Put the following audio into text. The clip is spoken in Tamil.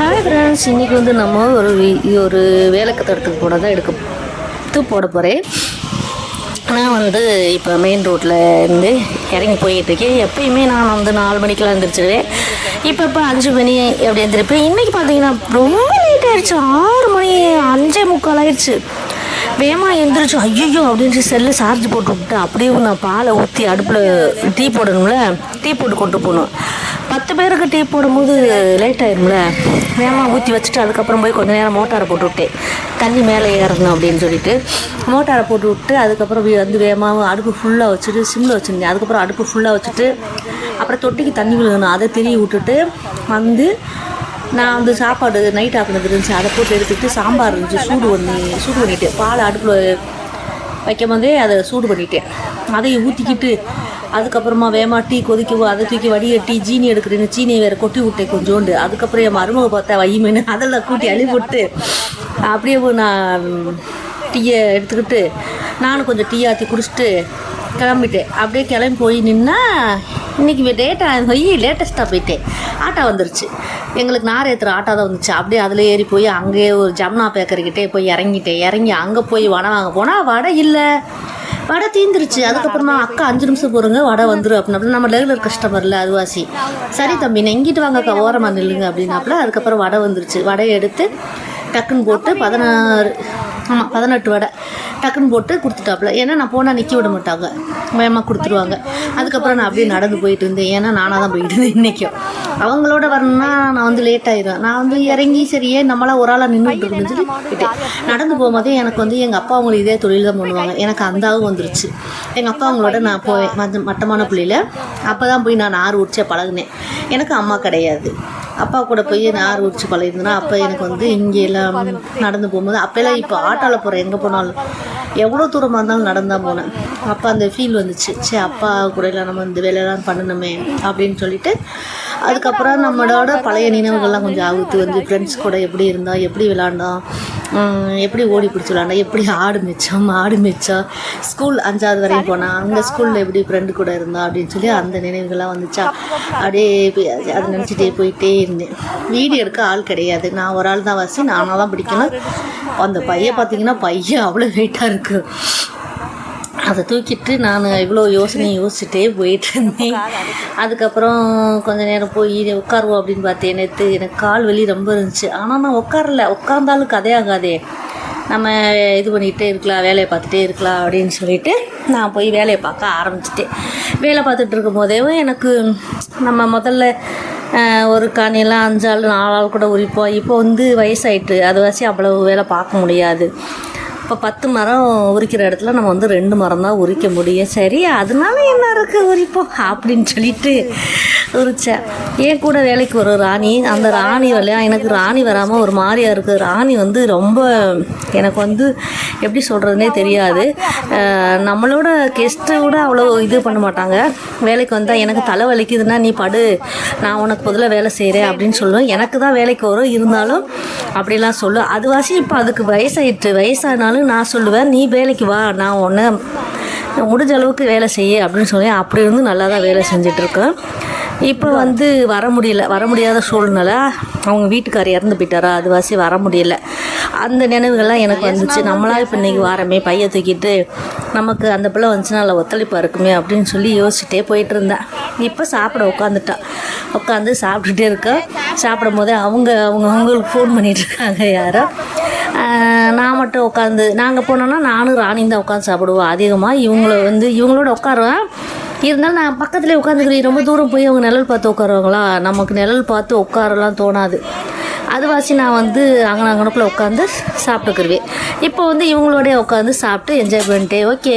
ஹாய் ஃப்ரெண்ட்ஸ் இன்றைக்கி வந்து நம்ம ஒரு ஒரு வேலை போட தான் எடுக்க போட போகிறேன் நான் வந்து இப்போ மெயின் ரோட்டில் இருந்து இறங்கி போயிட்டு இருக்கேன் எப்பயுமே நான் வந்து நாலு மணிக்கெலாம் எழுந்திரிச்சிடுவேன் இப்போ இப்போ அஞ்சு மணி அப்படி எழுந்திருப்பேன் இன்றைக்கி பார்த்தீங்கன்னா ரொம்ப லேட் ஆயிடுச்சு. ஆறு மணி அஞ்சே முக்கால் ஆயிடுச்சு. வேகமாக எழுந்திரிச்சு ஐயோ அப்படின்ட்டு செல்லு சார்ஜ் போட்டு விட்டு அப்படியே நான் பாலை ஊற்றி அடுப்பில் டீ போடணும்ல டீ போட்டு கொண்டு போகணும். பத்து பேருக்கு டீ போடும்போது லேட் ஆயிரும்ல. வேகமாக ஊற்றி வச்சுட்டு அதுக்கப்புறம் போய் கொஞ்சம் நேரம் மோட்டாரை போட்டு விட்டேன் தண்ணி மேலே ஏறணும் அப்படின்னு சொல்லிட்டு மோட்டாரை போட்டு விட்டு அதுக்கப்புறம் வந்து வேகமாக அடுப்பு ஃபுல்லாக வச்சுட்டு சிம்மில் வச்சுருந்தேன் அதுக்கப்புறம் அடுப்பு ஃபுல்லாக வச்சுட்டு அப்புறம் தொட்டிக்கு தண்ணி விழுகணும். அதை திரி விட்டுட்டு வந்து நான் வந்து சாப்பாடு நைட் ஆக்கினது இருந்துச்சு. அதை போட்டு எடுத்துக்கிட்டு சாம்பார் இருந்துச்சு. சூடு பண்ணி சூடு பண்ணிட்டு பால் அடுப்பில் வைக்கும் போதே அதை சூடு பண்ணிட்டேன். அதையும் ஊற்றிக்கிட்டு அதுக்கப்புறமா வேமா டீ கொதிக்க அதை தூக்கி வடிகட்டி ஜீனி எடுக்கிறேன்னு சீனியை வேறு கொட்டி விட்டேன் கொஞ்சோண்டு. அதுக்கப்புறம் என் மருமக பார்த்தா வையுமேனு அதெல்லாம் கூட்டி அழிவிட்டு அப்படியே நான் டீயை எடுத்துக்கிட்டு நானும் கொஞ்சம் டீ ஆற்றி குடிச்சிட்டு கிளம்பிட்டேன். அப்படியே கிளம்பி போய் நின்னா இன்றைக்கி டேட்டா போய் லேட்டஸ்ட்டாக போயிட்டேன். ஆட்டோ வந்துருச்சு. எங்களுக்கு நார் ஏற்றுற ஆட்டோ தான் வந்துச்சு. அப்படியே அதில் ஏறி போய் அங்கேயே ஒரு ஜம்னா பேக்கர்கிட்டே போய் இறங்கிட்டேன். இறங்கி அங்கே போய் வடை வாங்க போனால் வடை இல்லை. வடை தீந்துருச்சு. அதுக்கப்புறமா அக்கா அஞ்சு நிமிஷம் போகிறங்க வடை வந்துடும் அப்படின்னா நம்ம ரெகுலர் கஸ்டமரில் அதுவாசி. சரி தம்பி நான் எங்கிட்டு வாங்க அக்கா ஓரமாக நில்லுங்க அப்படின்னாப்புல அதுக்கப்புறம் வடை வந்துருச்சு. வடையை எடுத்து டக்குன்னு போட்டு பதினாறு ஆமாம் பதினெட்டு வடை டக்குன்னு போட்டு கொடுத்துட்டாப்புல. ஏன்னா நான் போனால் நிற்க விட மாட்டாங்க. வேகமாக கொடுத்துருவாங்க. அதுக்கப்புறம் நான் அப்படியே நடந்து போயிட்டு இருந்தேன். ஏன்னா நானாக தான் போயிட்டு இருந்தேன் இன்றைக்கும் அவங்களோட வரணும்னா நான் வந்து லேட் ஆயிடுவேன். நான் வந்து இறங்கி சரியே நம்மளாம் நம்மளா ஒரு ஆளாக நின்றுட்டு இருக்குன்னு சொல்லி போயிட்டேன் நடந்து போகும்போதே எனக்கு வந்து எங்கள் அப்பா அவங்களுக்கு இதே தொழில் தான் பண்ணுவாங்க. எனக்கு அந்தாவும் வந்துருச்சு. எங்கள் அப்பா அவங்களோட நான் போவேன். மத்த- மட்டமான பிள்ளையில். அப்போ தான் போய் நான் ஆறு உரிச்சே பழகினேன். எனக்கு அம்மா கிடையாது. அப்பா கூட போய் நான் ஆறு உரிச்சு அப்போ எனக்கு வந்து இங்கே எல்லாம் நடந்து போகும்போது அப்போல்லாம் இப்போ ஆட்டோவில் போகிறேன் எங்கே போனாலும் எவ்வளோ தூரமாக இருந்தாலும் நடந்தால் போனேன். அப்போ அந்த ஃபீல் வந்துச்சு. சரி அப்பா கூட எல்லாம் நம்ம இந்த வேலையெல்லாம் பண்ணணுமே அப்படின்னு சொல்லிட்டு அதுக்கப்புறம் நம்மளோட பழைய நினைவுகள்லாம் கொஞ்சம் ஆகுத்து வந்து ஃப்ரெண்ட்ஸ் கூட எப்படி இருந்தோம் எப்படி விளாண்டோம் எப்படி ஓடி பிடிச்சி விளாண்டோம் எப்படி ஆடு மிச்சம் மாடு மிச்சம் ஸ்கூல் அஞ்சாவது வரையும் போனால் அங்கே ஸ்கூலில் எப்படி ஃப்ரெண்டு கூட இருந்தோம் அப்படின்னு சொல்லி அந்த நினைவுகள்லாம் வந்துச்சா. அப்படியே போய் அதை நினச்சிட்டே போயிட்டே இருந்தேன். வீடு எடுக்க ஆள் கிடையாது. நான் ஒரு ஆள் தான் வாசி நானாக தான் பிடிக்கணும். அந்த பையன் பார்த்தீங்கன்னா பையன் அவ்வளோ வெயிட்டாக இருக்குது அதை தூக்கிட்டு நான் இவ்வளோ யோசனை யோசிச்சுட்டே போயிட்டு இருந்தேன் அதுக்கப்புறம் கொஞ்ச நேரம் போய் உட்காருவோம் அப்படின்னு பார்த்தேன். நேற்று எனக்கு கால் வலி ரொம்ப இருந்துச்சு. ஆனால் நான் உட்காரல. உட்காந்தாலும் கதையாகாதே நம்ம இது பண்ணிகிட்டே இருக்கலாம் வேலையை பார்த்துட்டே இருக்கலாம் அப்படின்னு சொல்லிட்டு நான் போய் வேலையை பார்க்க ஆரம்பிச்சிட்டேன். வேலை பார்த்துட்டு இருக்கும் போதே எனக்கு நம்ம முதல்ல ஒரு காணியெல்லாம் அஞ்சு ஆள் நாலு ஆள் கூட உரிப்போம். இப்போ வந்து வயசாயிட்டு அது வச்சு அவ்வளவு வேலை பார்க்க முடியாது. இப்போ பத்து மரம் உரிக்கிற இடத்துல நம்ம வந்து ரெண்டு மரம் தான் உரிக்க முடியும். சரி அதனால என்ன இருக்குது உரிப்போம்? அப்படின்னு சொல்லிட்டு உரித்தேன் ஏன் கூட வேலைக்கு வரும் ராணி அந்த ராணி வரலையா எனக்கு ராணி வராமல் ஒரு மாதிரியாக இருக்குது ராணி வந்து ரொம்ப எனக்கு வந்து எப்படி சொல்கிறதுனே தெரியாது. நம்மளோட கெஸ்ட்டை கூட அவ்வளோ இது பண்ண மாட்டாங்க. வேலைக்கு வந்தால் எனக்கு தலை வலிக்குதுன்னா நீ படு நான் உனக்கு பதிலாக வேலை செய்கிறேன் அப்படின்னு சொல்லுவேன். எனக்கு தான் வேலைக்கு வரும். இருந்தாலும் அப்படிலாம் சொல்லும் அதுவாசி இப்போ அதுக்கு வயசாயிட்டு வயசானாலும் நான் சொல்லுவேன். நீ வேலைக்கு வா நான் ஒன்று முடிஞ்ச அளவுக்கு வேலை செய்ய அப்படின்னு சொல்லி அப்படி இருந்து நல்லா தான் வேலை செஞ்சிட்ருக்கேன் இப்போ வந்து வர முடியல வர முடியாத சூழ்நிலை. அவங்க வீட்டுக்கார் இறந்து போயிட்டாரா? அதுவாசி வர முடியல. அந்த நினைவுகள்லாம் எனக்கு வந்துச்சு. நம்மளா இப்போ இன்றைக்கி வாரமே பைய தூக்கிட்டு நமக்கு அந்த பிள்ளை வந்துச்சுன்னா அதில் ஒத்துழைப்பாக இருக்குமே அப்படின்னு சொல்லி யோசிச்சுட்டே போயிட்டு இருந்தேன். இப்போ சாப்பிட உட்காந்துட்டா உட்காந்து சாப்பிட்டுட்டே இருக்கேன் சாப்பிடும் போதே அவங்க அவங்க அவங்களுக்கு ஃபோன் பண்ணிகிட்ருக்காங்க இருக்காங்க யாரோ. நான் மட்டும் உட்காந்து நாங்கள் போனோன்னா நானும் ராணியும் தான் உட்காந்து சாப்பிடுவோம். அதிகமாக இவங்கள வந்து இவங்களோட உட்காருவேன் இருந்தாலும் நான் பக்கத்துலேயே உட்காந்துக்கிறேன் ரொம்ப தூரம் போய் அவங்க நிழல் பார்த்து உட்காருவாங்களா? நமக்கு நிழல் பார்த்து உட்காரலாம் தோணாது. அதுவாசி நான் வந்து அங்கன அங்கனக்குள்ளே உட்காந்து சாப்பிட்டுக்கிருவேன். இப்போ வந்து இவங்களோடய உட்காந்து சாப்பிட்டு என்ஜாய் பண்ணிட்டேன் ஓகே